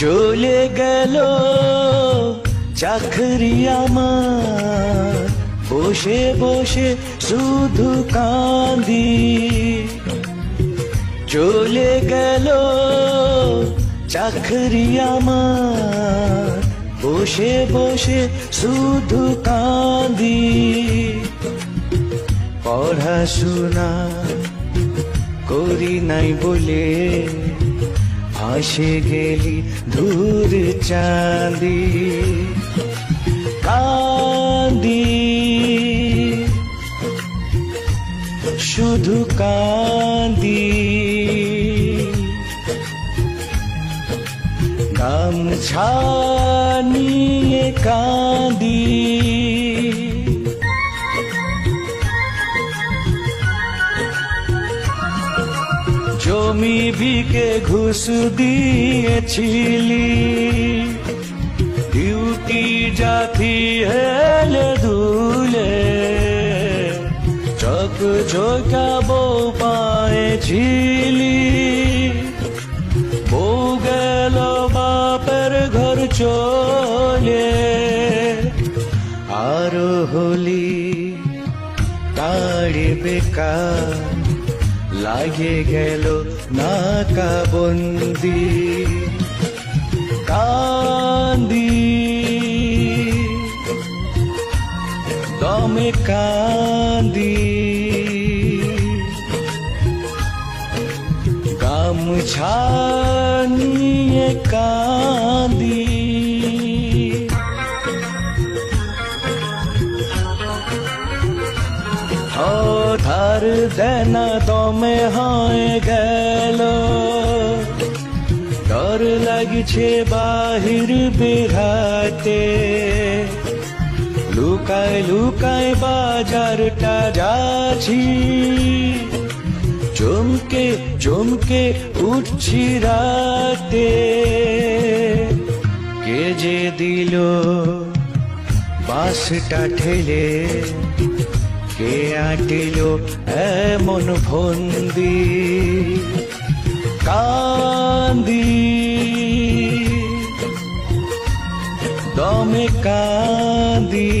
চলে গেল চাকরি আমার। বসে বসে শুধু কাঁদি। চলে গেল চাকরি আমার। বসে বসে শুধু কাঁদি। পড়াশোনা করি নাই বলে আসে গেলি দূর চাঁদি কান্দি শুধু কান্দি গামছা নিয়ে কাঁদি। জমি বিকে ঘুষ দিয়েছিলি। ডিউটি জাতি হেলে দুলে, চক ঝোঁকাবো পায়েছিলি। বউ গেল বাপের ঘর চলে, আরও হলি তাড়ে বেকার লাগে গেল নাকা বন্দি কান্দি। দমে কান্দি। গামছা নিয়ে কান্দি। ও ধার দেনা দমে হয়ে গেল ডর লাগছে বাহির বেরাতে লুকায় লুকায় বাজারটা যাচ্ছি চমকে চমকে উঠছি রাতে কে যে দিল বাসটা ঠেলে কে আটিল এমন ফন্দি কান্দি। দমে কান্দি।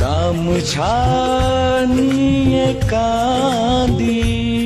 গামছা নিয়ে কান্দি।